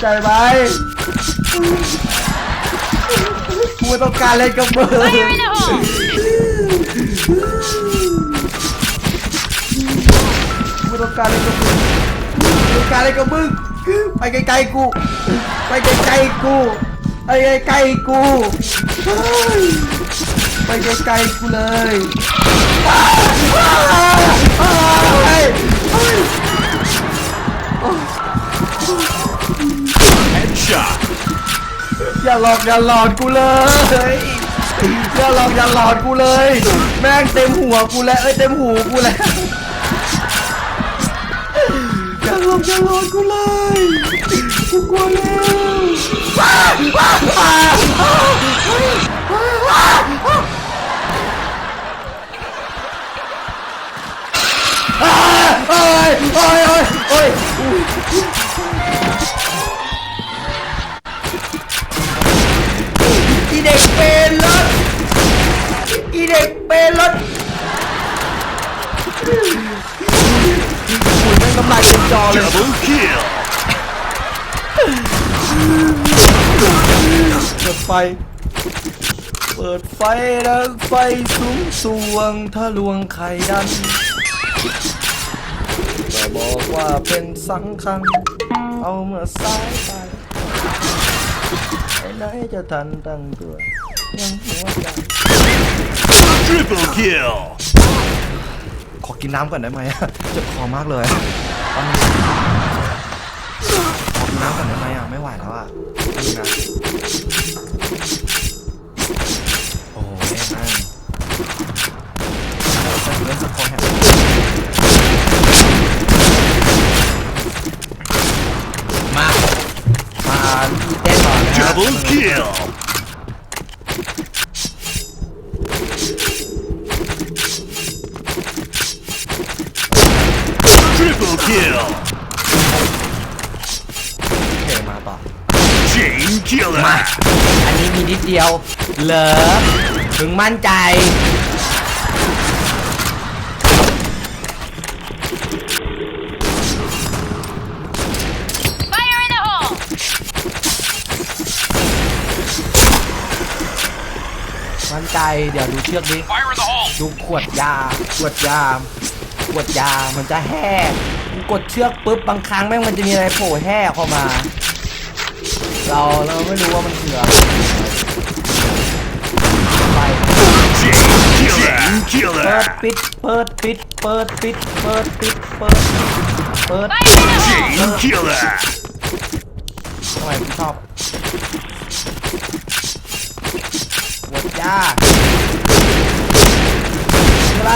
ใจไหมกูต้องการเล่นกับมึง Fire in the hole! กูต้องการเล่นกับมึงกูต้องการเล่นกับมึงไปไกลๆกู ไปไกลๆกู ไปไกลๆกูเฮ้ยไปไกลๆกูเลยอ้าวอ้ Headshot. อย่าหลอกอย่าหลอนกูเลย อย่าหลอกอย่าหลอนกูเลย แม่งเต็มหัวกูแล้วเอ้ยเต็มหูกูแล้วอย่าหลอกอย่าหลอนกูเลยกูกลัวแล้วว้าวว้าวว้าวว้าวอ้าวโอ้ยโอ้ยโอ้ยโอ้ย เด็กเป็นรถคุณแม่งน้ำลายเต็มจอเลย Double kill. เปิดไฟ เปิดไฟแล้วไฟสูงสวงทะลวงไข่ดันจะบอกว่าเป็นสังคัง เอาเมื่อสายไปไอ้ไหนจะทันตั้งตัวยังหัวใจ Triple kill. ขอกินน้ำก่อนได้ไหมอะเจ็บคอมากเลยตอนนี้ขอกินน้ำก่อนได้ไหมอะไม่ไหวแล้วอะนี่นะ Triple kill. โอเคมาต่อ Chain killer. มา อันนี้มีนิดเดียว เหรอ ถึงมั่นใจ Fire in the hole! มั่นใจ เดี๋ยวดูเชือกดิ Fire in the hole. ดูขวดยา ขวดยา ขวดยา มันจะแห่มึง กดเชือกปุ๊บบางครั้งแม่งมันจะมีอะไรโผล่แห่เข้ามา เราเราไม่รู้ว่ามันคืออะไรไปเปิดปิดเปิดปิดเปิดปิดเปิดปิดเปิดเปิดทำไมชอบหมดยาออะไร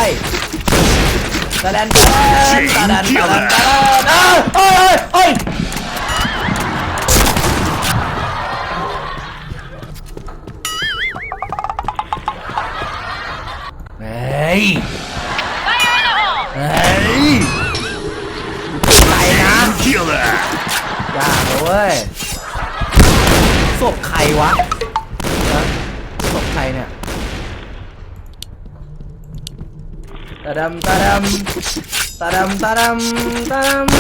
ตะแดนตะแดนตะแดนตะแดนตะแดนเอ้ยเอ้ยเอ้ยเฮ้ย Fire in the hole! เฮ้ยใจนะ Chain killer. ยากเลยเว้ยศพใครวะนะศพใครเนี่ย ตาดำตาดำตาดำตาดำตาดำ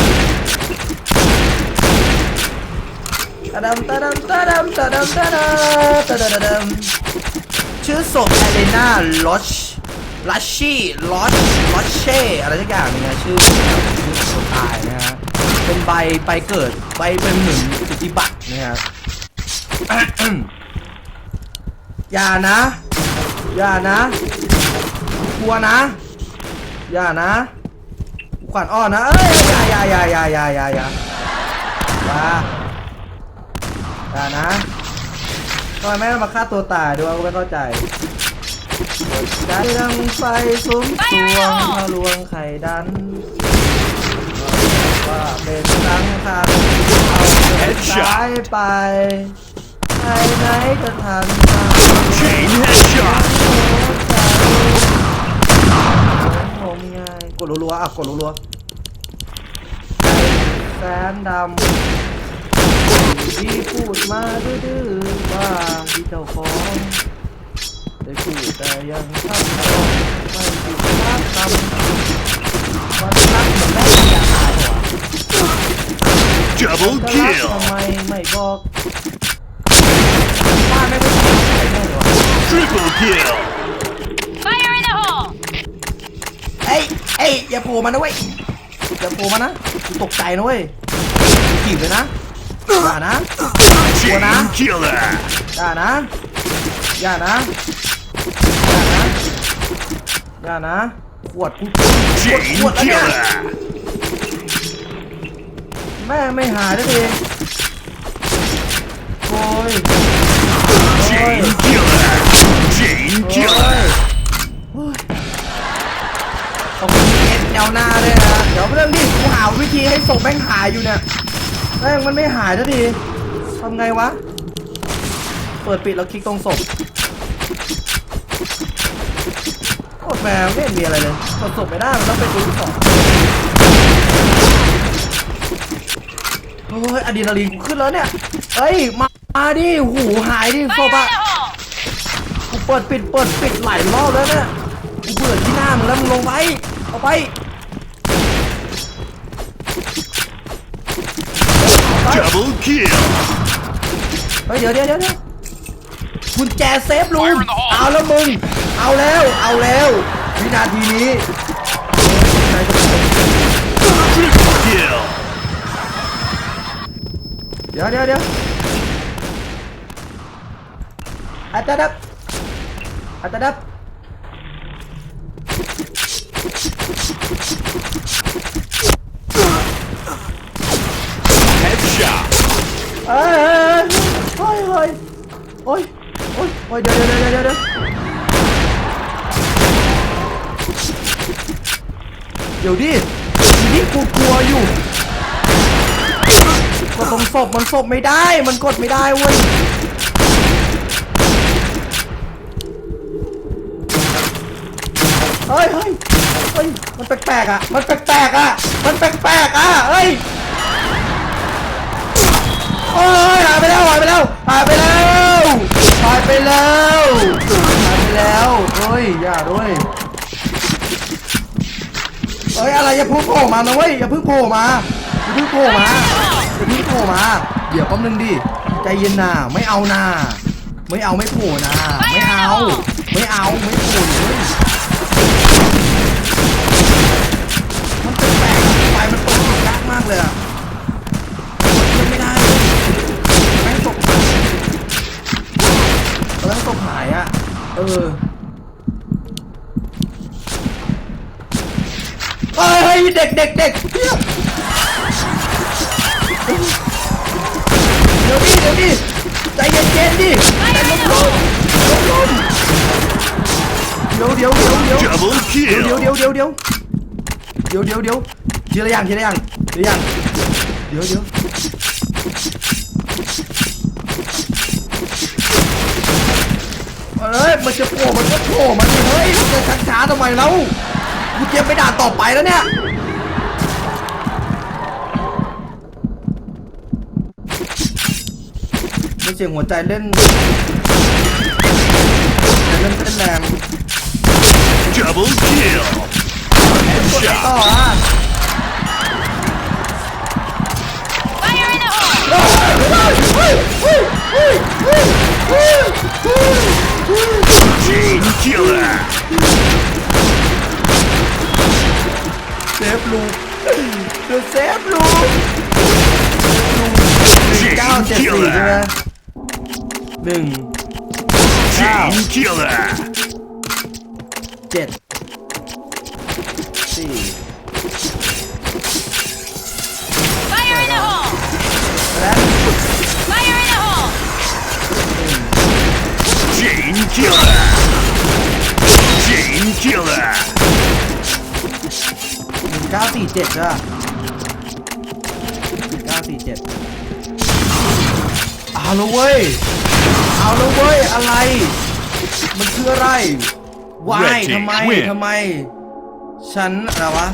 ตาดำตาดำตาดำตาดำตาดำตาดำตาดำชื่อศพแอเลนาลอชลัชชี่ลอชลอชเช่อะไรสักอย่างเนี่ยชื่อชื่อคนตายนะฮะเป็นใบใบเกิดใบเป็นเหมือนสิทธิบัตรนะครับอย่านะ อย่านะกลัวนะ อย่านะขวัญอ่อนนะเอ้ยอย่าอย่าอย่าอย่าอย่าอย่าอย่าอย่าอย่านะทำไมแม่มาฆ่าตัวตายด้วยกูไม่เข้าใจใจดังไฟสุมสวงทะลวงไข่ดันว่าเป็นสังขารเอาเดินสายไปใครไหนจะทันตา Chain headshot. งมง่าย กดรัวๆอะกดรัวๆใจแสนดำที่พูดมาดื้อๆว่าที่เจ้าของได้พูดแต่ยังทำไม่ผิดพลาดคำวันรักเหมือนแม่อยากตายเหรอ Double จะรัก kill. ทำไมไม่บอกบ้านไม่ไม่ใช่ใครแน่เลยวะ Triple kill. Fire in the hole! เอ้ย เอ้ยอย่าโผล่มานะเว้ยอย่าโผล่มานะกูตกใจนะเว้ยขีบเลยนะอย่านะ Chain What, huh? killer. อย่านะอย่านะอย่านะอย่านะขวดกูขวดขวดแล้วเนี่ยแม่ไม่หายสักทีโอ้ย Chain killer. Chain โอ้ย killer. โอ้ยขอบคุณ เอ็นแนวหน้าด้วยนะเดี๋ยวเรื่องนี้กูหาวิธีให้ศพแม่งหายอยู่เนี่ยแม่งมันไม่หายสักทีทำไงวะ เปิดปิดแล้วคลิกตรงศพโคตรแมวไม่เห็นมีอะไรเลยกดศพไม่ได้มันต้องเป็นตัวที่สองโอ้ยอะดรีนาลีนกูขึ้นแล้วเนี่ยเอ้ยมามาดิหูหายดิศพอะกูเปิดปิดเปิดปิดหลายรอบแล้วเนี่ยกูเบื่อที่หน้ามึงแล้วมึงลงไปเอาไปเอาไป Double kill. เฮ้ยเดี๋ยวเดี๋ยวเดี๋ยวเดี๋ยวกุญแจเซฟลุงเอาแล้วมึง เอาแล้ว เอาแล้ววินาทีนี้ Triple kill. เดี๋ยวเดี๋ยวเดี๋ยวอัตตาดับอัตตาดับ Headshot. เอ้ยเฮ้ยเฮ้ยโอ้ยโอ้ยโอ้ยเดี๋ยวเดี๋ยวเดี๋ยวเดี๋ยวเดี๋ยวเดี๋ยวดิทีนี้กูกลัวอยู่กดตรงศพมันศพไม่ได้ มันกดไม่ได้เว้ยเฮ้ยเฮ้ยเฮ้ย มันแปลกๆอะ มันแปลกๆอะ มันแปลกๆอะเฮ้ย โอ้ยหายไปแล้วหายไปแล้วหายไป ไปแล้วหายไปแล้วเฮ้ยอย่าด้วยเฮ้ยอะไรอย่าเพิ่งโผล่มานะเว้ยอย่าเพิ่งโผล่มาอย่าเพิ่งโผล่มาอย่าเพิ่งโผล่มา เดี๋ยวแป๊บนึงดิใจเย็นนะไม่เอานะไม่เอาไม่โผล่นะไม่เอา ไม่เอาไม่โผล่เลยมันแปลกไฟมันเปิดยากมากเลยอะ มันไม่ได้เลยแม่งตก แม่งหายอะเออเฮ้ยเฮ้ยเด็กเด็กเด็กเหี้ยเดี๋ยวดิเดี๋ยวดิใจเย็นเย็นดิใจลมลมลมลมเดี๋ยวเดี๋ยวเดี๋ยวเดี๋ยว Double เดี๋ยว kill. เดี๋ยวเดี๋ยวเดี๋ยวเดี๋ยวเดี๋ยวเดี๋ยวทีละอย่างทีละอย่างทีละอย่างเดี๋ยวเดี๋ยวเอ้ย มันจะโผล่มันก็โผล่มันดิเฮ้ยมันจะช้าๆทำไมแล้วกูเตรียมไปด่านต่อไปแล้วเนี่ยมันเสียงหัวใจเล่นเล่นเต้นแรง Double kill. ต่อ Headshot. อะ Fire in the hole! Chain หนึ่ง Chain killer. เจ็ดสี่ Fire in the hole! และ Fire in the hole! Chain killer. Chain killer. หนึ่งเก้าสี่เจ็ดจ้ะหนึ่งเก้าสี่เจ็ด เอาละเว้ย เอาละเว้ย อะไร มันคืออะไรวาย Red team ทำไม win ทำไม ฉันอะไรวะ